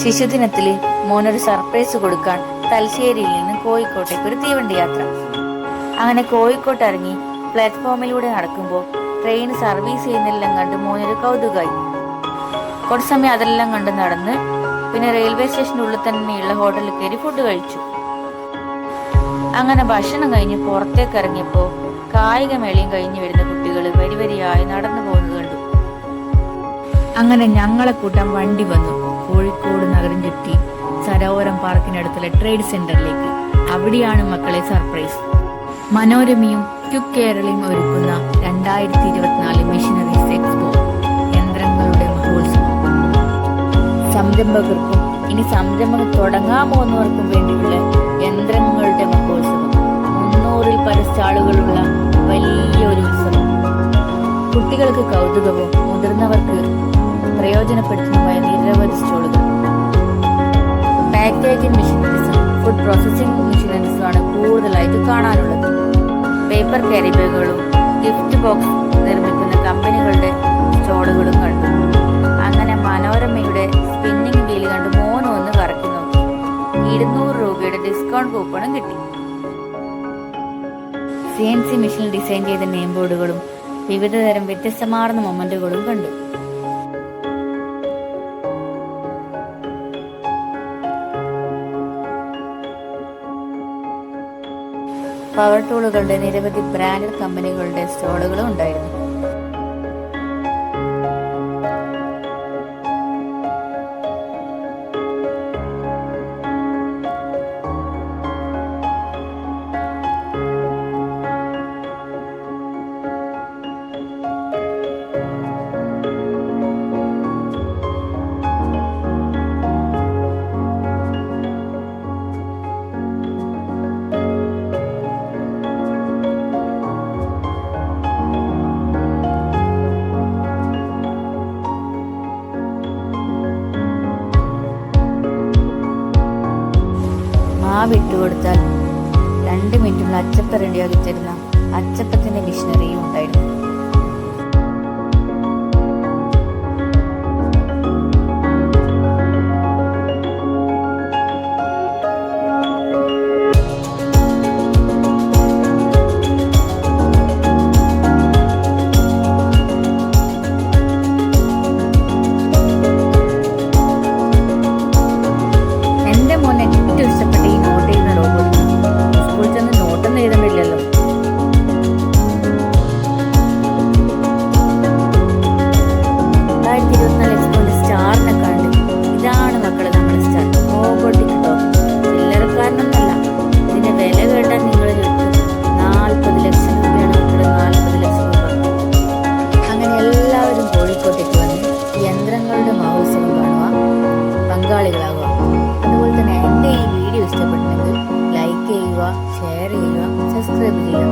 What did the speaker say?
ശിശുദിനത്തിൽ മോനൊരു surprise കൊടുക്കാൻ തലശ്ശേരിയിൽ നിന്ന് കോഴിക്കോട്ടേക്ക് ഒരു തീവണ്ടി യാത്ര. അങ്ങനെ കോഴിക്കോട്ട് ഇറങ്ങി പ്ലാറ്റ്ഫോമിലൂടെ നടക്കുമ്പോൾ ട്രെയിൻ സർവീസ് ചെയ്യുന്നതെല്ലാം കണ്ട് മോനൊരു കൗതുകമായി. കുറച്ച് സമയം അതെല്ലാം കണ്ട് നടന്ന് പിന്നെ റെയിൽവേ സ്റ്റേഷന്റെ ഉള്ളിൽ തന്നെയുള്ള ഹോട്ടലിൽ കയറി ഫുഡ് കഴിച്ചു. അങ്ങനെ ഭക്ഷണം കഴിഞ്ഞ് പുറത്തേക്ക് ഇറങ്ങിയപ്പോൾ കായികമേളയും കഴിഞ്ഞ് വരുന്ന കുട്ടികൾ വരി വരിയായി നടന്നു പോകുന്നത് കണ്ടു. അങ്ങനെ ഞങ്ങളെ കൂട്ടം വണ്ടി വന്നു. കോഴിക്കോട് നഗരം ചുറ്റി സരോവരം പാർക്കിനടുത്തുള്ള ട്രേഡ് സെന്ററിലേക്ക് അവിടെയാണ് മക്കളെ സർപ്രൈസ്. മനോരമയും ക്യുക് കേരളയും ഒരുക്കുന്ന രണ്ടായിരത്തി ഇരുപത്തിനാല് മെഷീനറീസ് എക്സ്പോ യന്ത്രങ്ങളുടെ മഹോത്സവം. സംരംഭകർക്കും ഇനി സംരംഭം തുടങ്ങാൻ പോകുന്നവർക്കും വേണ്ടിയുള്ള യന്ത്രങ്ങളുടെ മഹോത്സവം. മുന്നൂറിൽ പല സ്റ്റാളുകളുള്ള വലിയൊരു ഉത്സവം. കുട്ടികൾക്ക് കൗതുകവും മുതിർന്നവർക്ക് പ്രയോജനപ്പെടുത്തുന്നതുമായ നിരവധി സ്റ്റോളുകൾ. പാക്കേജിംഗ് മെഷീനറീസും ഫുഡ് പ്രോസസ്സിംഗ് മെഷീനറീസും ആണ് കൂടുതലായിട്ട് കാണാനുള്ളത്. പേപ്പർ ക്യാരി ബാഗുകളും ഗിഫ്റ്റ് ബോക്സ് നിർമ്മിക്കുന്ന കമ്പനികളുടെ സ്റ്റോളുകളും കണ്ടു. അങ്ങനെ മനോരമയുടെ സ്പിന്നിംഗ് വീൽ കണ്ട് മോനും ഒന്ന് കറക്കി നോക്കി. ഇരുന്നൂറ് രൂപയുടെ ഡിസ്കൗണ്ട് കൂപ്പണും കിട്ടി. C N C machine design ചെയ്ത നെയിം ബോർഡുകളും വിവിധതരം വ്യത്യസ്തമാർന്ന മൊമെന്റുകളും കണ്ടു. പവർ ടൂളുകളുടെ നിരവധി ബ്രാൻഡഡ് കമ്പനികളുടെ സ്റ്റോളുകളും ഉണ്ടായിരുന്നു. മാവ് ഇട്ട് കൊടുത്താൽ രണ്ട് മിനിറ്റുള്ള അച്ചപ്പ റെഡിയാക്കി തരുന്ന അച്ചപ്പത്തിന്റെ മിഷനറിയും 对不对？